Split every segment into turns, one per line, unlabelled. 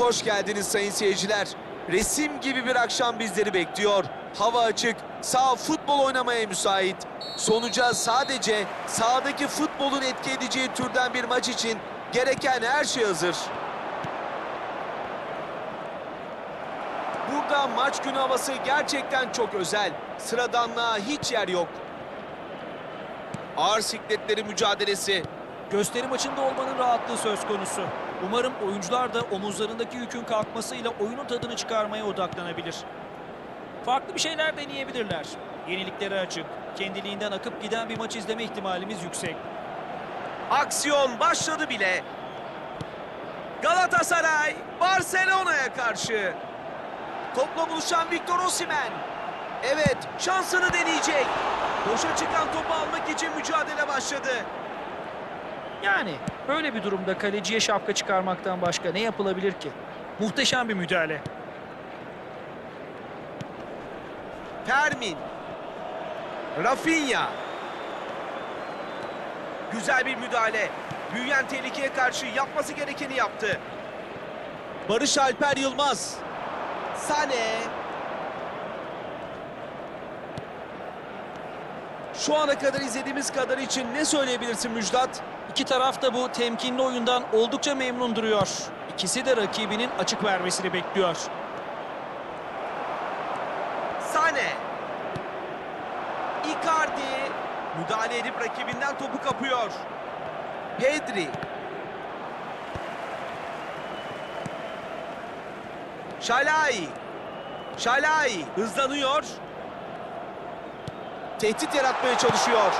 Hoş geldiniz sayın seyirciler. Resim gibi bir akşam bizleri bekliyor. Hava açık, sağ futbol oynamaya müsait. Sonuca sadece sahadaki futbolun etki edeceği türden bir maç için gereken her şey hazır. Burada maç günü havası gerçekten çok özel. Sıradanlığa hiç yer yok. Ağır sikletleri mücadelesi.
Gösteri maçında olmanın rahatlığı söz konusu. Umarım oyuncular da omuzlarındaki yükün kalkmasıyla oyunun tadını çıkarmaya odaklanabilir. Farklı bir şeyler deneyebilirler. Yeniliklere açık, kendiliğinden akıp giden bir maç izleme ihtimalimiz yüksek.
Aksiyon başladı bile. Galatasaray Barcelona'ya karşı. Topla buluşan Victor Osimhen. Evet şansını deneyecek. Boşa çıkan topu almak için mücadele başladı.
Yani böyle bir durumda kaleciye şapka çıkarmaktan başka ne yapılabilir ki? Muhteşem bir müdahale.
Fermin. Rafinha. Güzel bir müdahale. Büyüyen tehlikeye karşı yapması gerekeni yaptı. Barış Alper Yılmaz. Sane. Şu ana kadar izlediğimiz kadar için ne söyleyebilirsin Müjdat?
İki taraf da bu temkinli oyundan oldukça memnun duruyor. İkisi de rakibinin açık vermesini bekliyor.
Sane. Icardi. Müdahale edip rakibinden topu kapıyor. Pedri. Şalai. Şalai hızlanıyor. Tehdit yaratmaya çalışıyor.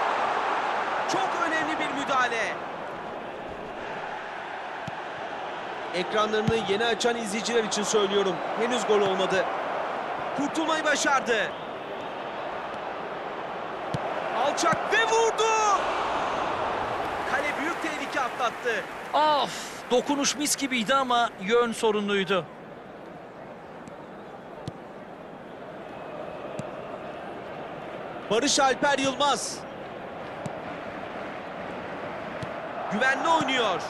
Bir müdahale. Ekranlarını yeni açan izleyiciler için söylüyorum. Henüz gol olmadı. Kurtulmayı başardı. Alçak ve vurdu. Kale büyük tehlike atlattı.
Of! Dokunuş mis gibiydi ama yön sorunluydu.
Barış Alper Yılmaz. Güvenli oynuyor.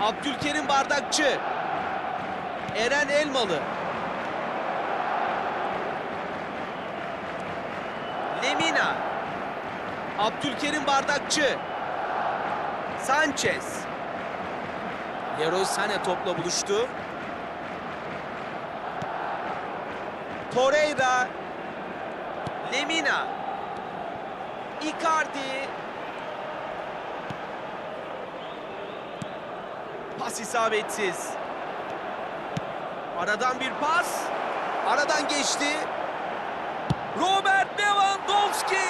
Abdülkerim Bardakçı. Eren Elmalı. Lemina. Abdülkerim Bardakçı. Sanchez. Leroy Sané topla buluştu. Torreira. Lemina. Icardi. Pas isabetsiz. Aradan bir pas. Aradan geçti. Robert Lewandowski.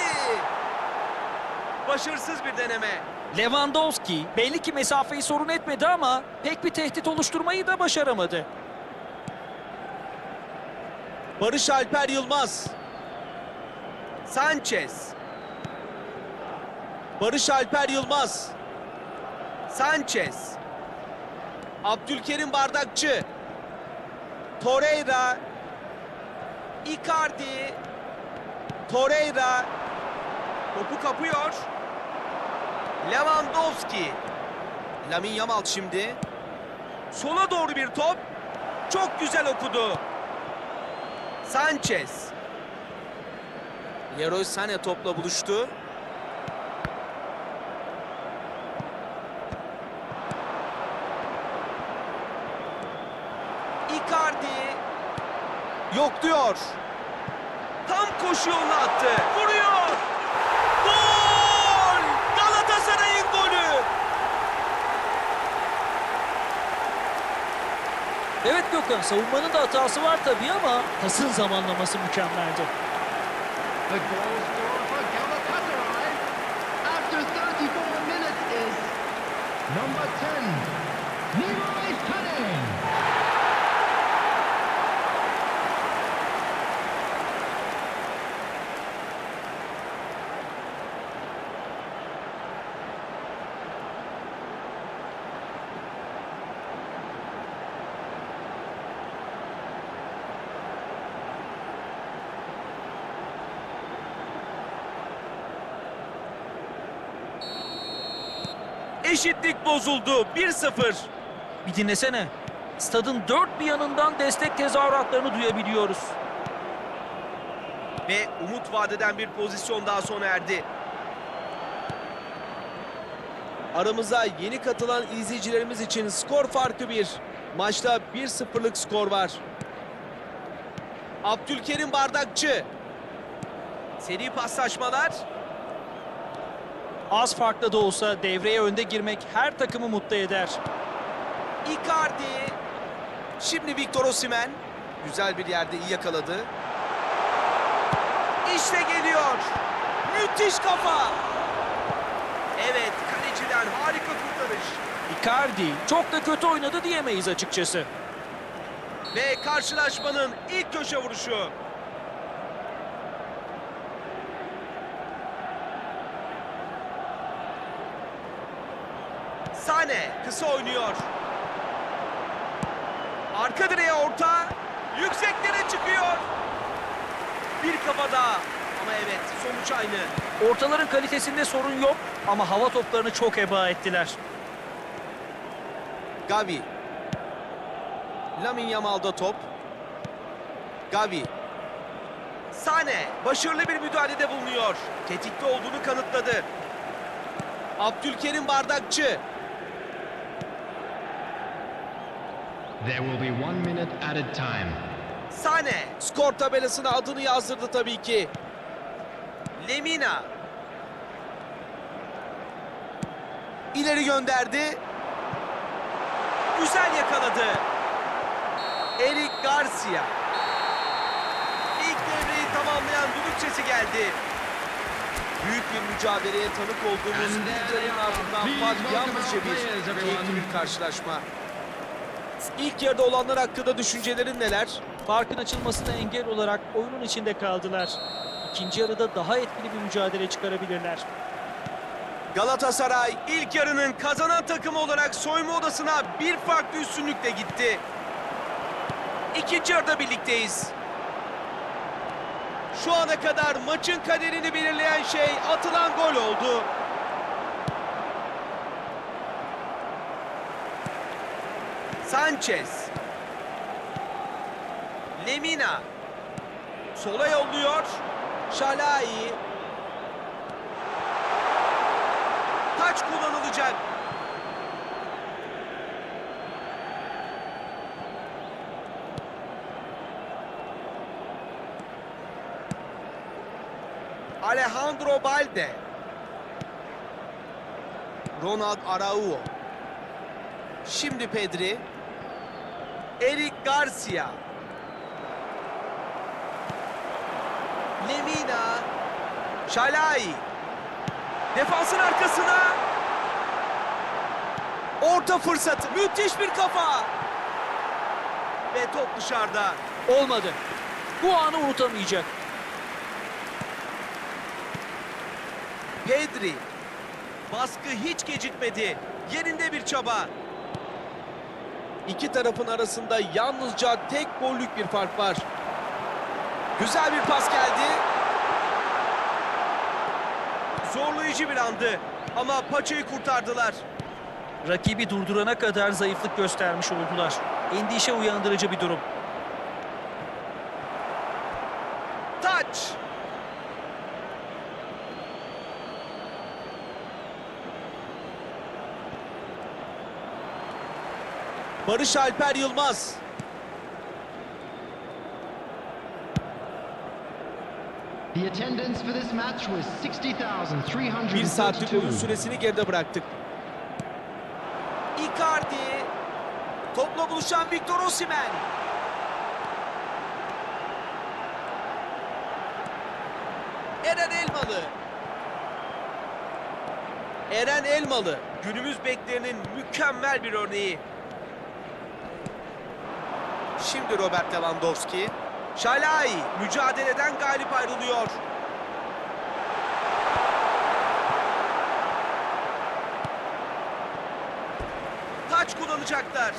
Başarısız bir deneme.
Lewandowski belli ki mesafeyi sorun etmedi ama pek bir tehdit oluşturmayı da başaramadı.
Barış Alper Yılmaz. Sanchez. Barış Alper Yılmaz. Sanchez. Abdülkerim Bardakçı. Torreira. Icardi. Torreira. Topu kapıyor. Lewandowski. Lamin Yamal şimdi. Sola doğru bir top. Çok güzel okudu. Sanchez. Leroy Sané topla buluştu. Icardi. Yok diyor. Tam koşu yoluna attı. Vuruyor. Gol! Galatasaray'ın golü.
Evet Gökhan savunmanın da hatası var tabii ama pasın zamanlaması mükemmeldi.
Eşitlik bozuldu. 1-0.
Bir dinlesene. Stadın dört bir yanından destek tezahüratlarını duyabiliyoruz.
Ve umut vadeden bir pozisyon daha sona erdi. Aramıza yeni katılan izleyicilerimiz için skor farkı bir. Maçta 1-0'lık skor var. Abdülkerim Bardakçı. Seri paslaşmalar.
Az farklı da olsa devreye önde girmek her takımı mutlu eder.
Icardi. Şimdi Victor Osimhen. Güzel bir yerde iyi yakaladı. İşte geliyor. Müthiş kafa. Evet, kaleciden harika kurtarış.
Icardi çok da kötü oynadı diyemeyiz açıkçası.
Ve karşılaşmanın ilk köşe vuruşu. Sane kısa oynuyor. Arka direğe orta. Yükseklere çıkıyor. Bir kafa daha. Ama evet sonuç aynı.
Ortaların kalitesinde sorun yok ama hava toplarını çok heba ettiler.
Gavi. Lamin Yamal'da top. Gavi. Sane başarılı bir müdahalede bulunuyor. Tetikte olduğunu kanıtladı. Abdülkerim Bardakçı.
There will be one minute added time.
Sane skor tabelasına adını yazdırdı tabii ki. Lemina. İleri gönderdi. Güzel yakaladı. Eric Garcia. İlk devreyi tamamlayan düdük sesi geldi. Büyük bir mücadeleye tanık olduğumuz
are.
ardından fark yalnızca bir keyifli bir karşılaşma. İlk yarıda olanlar hakkında düşüncelerin neler?
Farkın açılmasına engel olarak oyunun içinde kaldılar. İkinci yarıda daha etkili bir mücadele çıkarabilirler.
Galatasaray ilk yarının kazanan takımı olarak soyma odasına bir farklı üstünlükle gitti. İkinci yarıda birlikteyiz. Şu ana kadar maçın kaderini belirleyen şey atılan gol oldu. Sanchez. Lemina. Sola yolluyor. Şalai. Taç kullanılacak. Alejandro Balde. Ronald Araujo. Şimdi Pedri. Eric Garcia. Lemina. Şalai. Defansın arkasına. Orta fırsatı. Müthiş bir kafa. Ve top dışarıda.
Olmadı. Bu anı unutamayacak.
Pedri. Baskı hiç gecikmedi. Yerinde bir çaba. İki tarafın arasında yalnızca tek gollük bir fark var. Güzel bir pas geldi. Zorlayıcı bir andı. Ama paçayı kurtardılar.
Rakibi durdurana kadar zayıflık göstermiş oldular. Endişe uyandırıcı bir durum.
Taç. Barış Alper Yılmaz.
The attendance for this match was 60,332.
Bir saatlik oyun süresini geride bıraktık. Icardi. Topla buluşan Victor Osimhen. Eren Elmalı. Eren Elmalı. Günümüz beklerinin mükemmel bir örneği. Şimdi Robert Lewandowski. Şalai mücadeleden galip ayrılıyor. Taç kullanacaklar.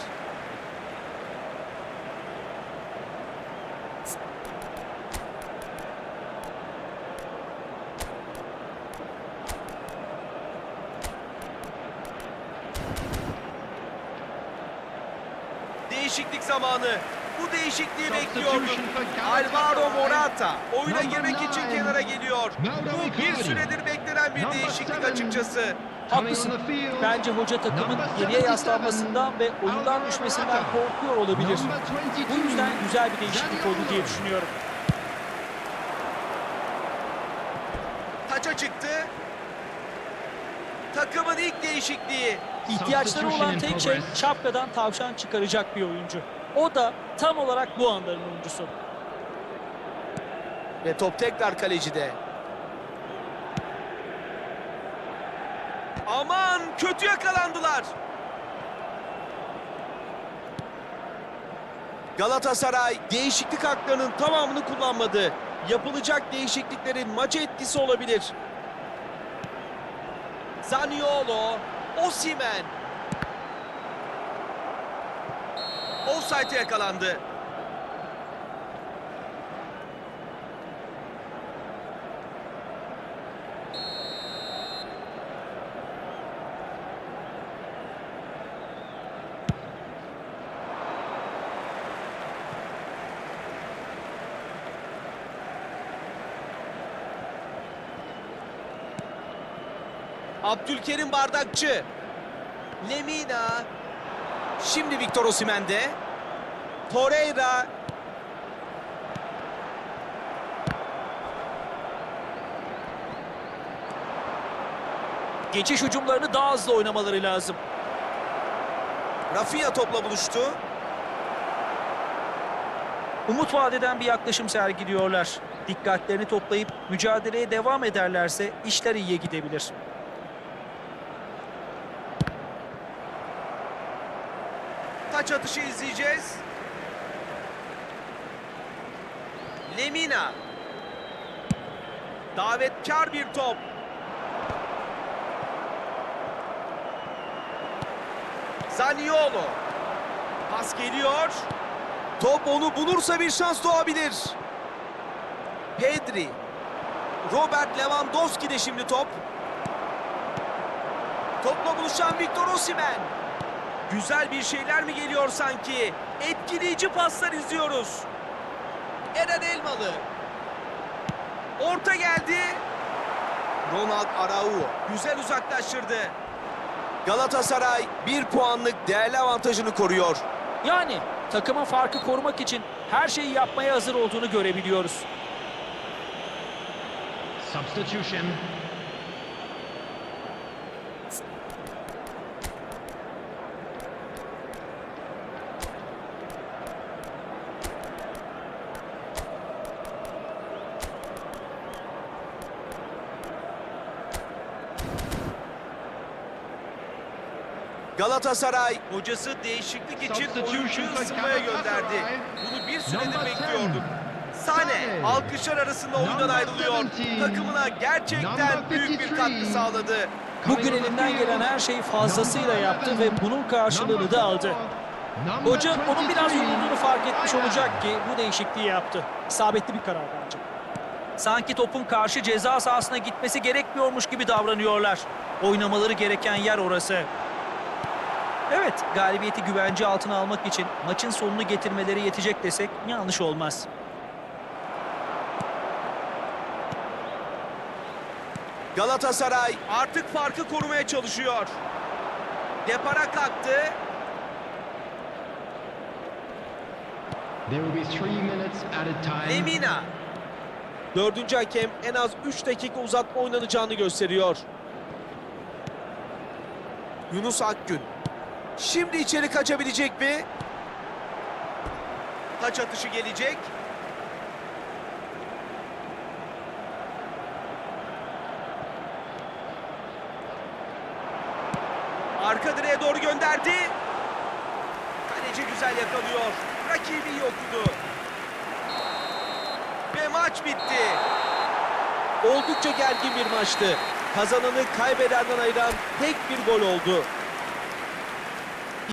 değişiklik zamanı. Bu değişikliği
Galatasaray.
Alvaro Morata oyuna girmek için kenara geliyor. Bu bir süredir beklenen bir değişiklik açıkçası.
Haklısın. Bence hoca takımın geriye
77,
yaslanmasından ve oyundan düşmesinden korkuyor olabilir. Bu
22,
yüzden güzel bir değişiklik oldu diye düşünüyorum.
Taça çıktı. Takımın ilk değişikliği.
İhtiyaçları olan tek şey şapkadan tavşan çıkaracak bir oyuncu. O da tam olarak bu anların oyuncusu.
Ve top tekrar kalecide. Aman kötü yakalandılar. Galatasaray değişiklik haklarının tamamını kullanmadı. Yapılacak değişikliklerin maça etkisi olabilir. Zaniolo, Osimen. Offside'e yakalandı. Abdülkerim Bardakçı. Lemina. Şimdi Victor Osimhen'de. Torreira.
Geçiş hücumlarını daha hızlı oynamaları lazım.
Rafinha topla buluştu.
Umut vadeden bir yaklaşım sergiliyorlar. Dikkatlerini toplayıp mücadeleye devam ederlerse işler iyiye gidebilir.
Taç atışı izleyeceğiz. Lemina. Davetkar bir top. Zaniolo. Pas geliyor. Top onu bulursa bir şans doğabilir. Pedri. Robert Lewandowski de şimdi top. Topla buluşan Victor Osimhen. Güzel bir şeyler mi geliyor sanki? Etkileyici paslar izliyoruz. Eren Elmalı. Orta geldi. Ronald Araujo güzel uzaklaştırdı. Galatasaray bir puanlık değerli avantajını koruyor.
Yani takımın farkı korumak için her şeyi yapmaya hazır olduğunu görebiliyoruz.
Substitution.
Galatasaray hocası değişiklik için oyuncuyu ısınmaya gönderdi. Bunu bir süredir bekliyorduk.
Sane.
Alkışlar arasında oyundan ayrılıyor.
17.
Takımına gerçekten büyük bir
53.
katkı sağladı.
Bugün elinden gelen her şeyi fazlasıyla yaptı ve bunun karşılığını da aldı. Hoca onun biraz yorulduğunu fark etmiş olacak ki bu değişikliği yaptı. İsabetli bir karar bence. Sanki topun karşı ceza sahasına gitmesi gerekmiyormuş gibi davranıyorlar. Oynamaları gereken yer orası. Evet, galibiyeti güvence altına almak için maçın sonunu getirmeleri yetecek desek yanlış olmaz.
Galatasaray artık farkı korumaya çalışıyor. Depara kalktı.
There will be three minutes added time.
Lemina. Dördüncü hakem en az 3 dakika uzatma oynanacağını gösteriyor. Yunus Akgün. Şimdi içeri kaçabilecek mi? Taç atışı gelecek. Arka direğe doğru gönderdi. Kaleci güzel yakalıyor. Rakibi iyi okudu. Ve maç bitti. Oldukça gergin bir maçtı. Kazananı kaybedenden ayıran tek bir gol oldu.